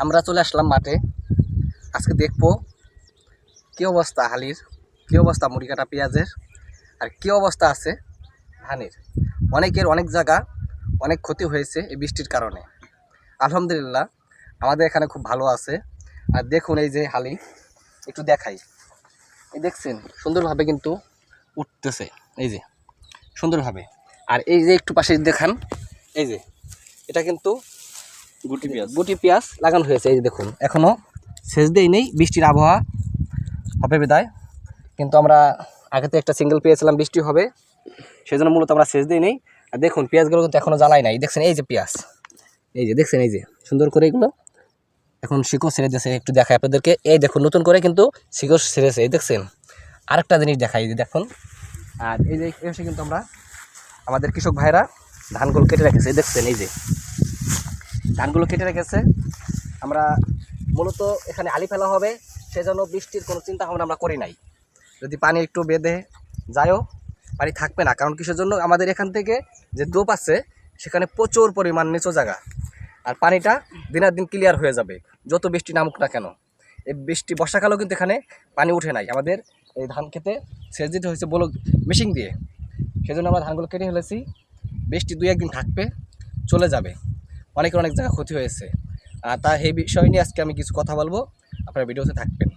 আমরা চলে আসলাম মাঠে। আজকে দেখব কী অবস্থা হালির, কী অবস্থা মুড়ি কাটা পেঁয়াজের, আর কী অবস্থা আছে ধানের। অনেকের অনেক জায়গা অনেক ক্ষতি হয়েছে এই বৃষ্টির কারণে। আলহামদুলিল্লাহ, আমাদের এখানে খুব ভালো আছে। আর দেখুন এই যে হালি, একটু দেখাই। এই দেখছেন, সুন্দরভাবে কিন্তু উঠতেছে, এই যে, সুন্দরভাবে। আর এই যে একটু পাশে দেখান, এই যে, এটা কিন্তু গুটি পেঁয়াজ। গুটি পেঁয়াজ লাগানো হয়েছে এই যে দেখুন এখনও সেচ দেই নেই বৃষ্টির আবহাওয়া হবে বিদায়। কিন্তু আমরা আগে তো একটা সিঙ্গেল পেয়েছিলাম বৃষ্টি হবে সেই জন্য মূলত আমরা সেচ দিই নেই। আর দেখুন পেঁয়াজগুলো কিন্তু এখনও জ্বালাই নাই। দেখছেন এই যে পেঁয়াজ এই যে দেখছেন এই যে সুন্দর করে এগুলো এখন শিকড় ছেড়ে দিয়েছে একটু দেখায় আপনাদেরকে। এই দেখুন নতুন করে কিন্তু শিকড় ছেড়েছে এই দেখছেন? আরেকটা জিনিস দেখাই এই যে দেখুন। আর এই যে এসে কিন্তু আমরা আমাদের কৃষক ভাইরা ধানগুলো কেটে রেখেছে এই দেখছেন এই যে। ধানগুলো কেটে রেখেছে। আমরা মূলত এখানে আলি ফেলা হবে, সেজন্য বৃষ্টির কোনো চিন্তা ভাবনা আমরা করি নাই। যদি পানি একটু বেঁধে যায়ও পানি থাকবে না, কারণ কিসের জন্য? আমাদের এখান থেকে যে দোপ আছে, সেখানে প্রচুর পরিমাণ নিচু জায়গা। আর পানিটা দিনের দিন ক্লিয়ার হয়ে যাবে, যত বৃষ্টি নামুক না কেন। এই বৃষ্টি বর্ষাকালেও কিন্তু এখানে পানি উঠে নাই। আমাদের এই ধান খেতে সেচ দিতে হয়েছে বলো মেশিন দিয়ে। সেজন্য আমরা ধানগুলো কেটে ফেলেছি। বৃষ্টি দুই একদিন থাকবে, চলে যাবে। অনেকের অনেক জায়গায় ক্ষতি হয়েছে। তা এই বিষয় নিয়ে আজকে আমি কিছু কথা বলব। আপনার ভিডিওতে থাকবেন।